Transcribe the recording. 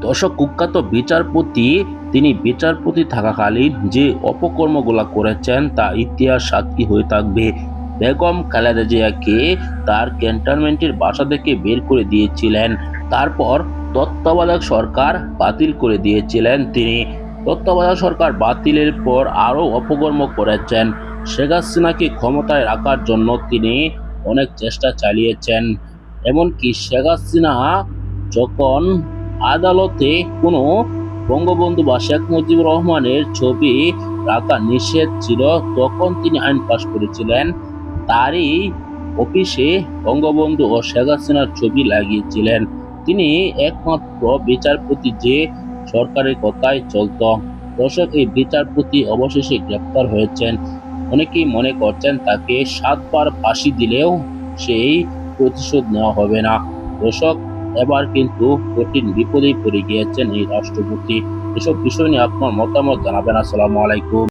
দর্শক কুখ্যাত বিচারপতি, তিনি বিচারপতি থাকাকালীন যে অপকর্মগুলো করেছেন, তা ইতিহাস সাক্ষী হয়ে থাকবে। বেগম খালেদা জিয়াকে তার ক্যান্টনমেন্টের বাসা থেকে বের করে দিয়েছিলেন। তারপর তত্ত্বাবধায়ক সরকার বাতিল করে দিয়েছিলেন তিনি। তত্ত্বাবধায়ক সরকার বাতিলের পর আরও অপকর্ম করেছেন। শেখ হাসিনাকে ক্ষমতায় রাখার জন্য তিনি অনেক চেষ্টা চালিয়েছেন। এমনকি শেখ হাসিনা যখন আদালতে কোনো বঙ্গবন্ধু বা শেখ মুজিবুর রহমানের ছবি রাখা নিষেধ ছিল, তখন তিনি আইন পাশ করেছিলেন। তারই অফিসে বঙ্গবন্ধু ও শেখ হাসিনার ছবি লাগিয়েছিলেন। তিনি একমাত্র বিচারপতি যে সরকারের কথায় চলত। দর্শক, এই বিচারপতি অবশেষে গ্রেপ্তার হয়েছেন। অনেকেই মনে করছেন তাকে সাতবার ফাঁসি দিলেও সেই প্রতিশোধ নেওয়া হবে না। দর্শক এবার কিন্তু কঠিন বিপদেই পড়ে গিয়েছেন এই রাষ্ট্রপতি। এসব বিষয় নিয়ে আপনার মতামত জানাবেন। আসসালামু আলাইকুম।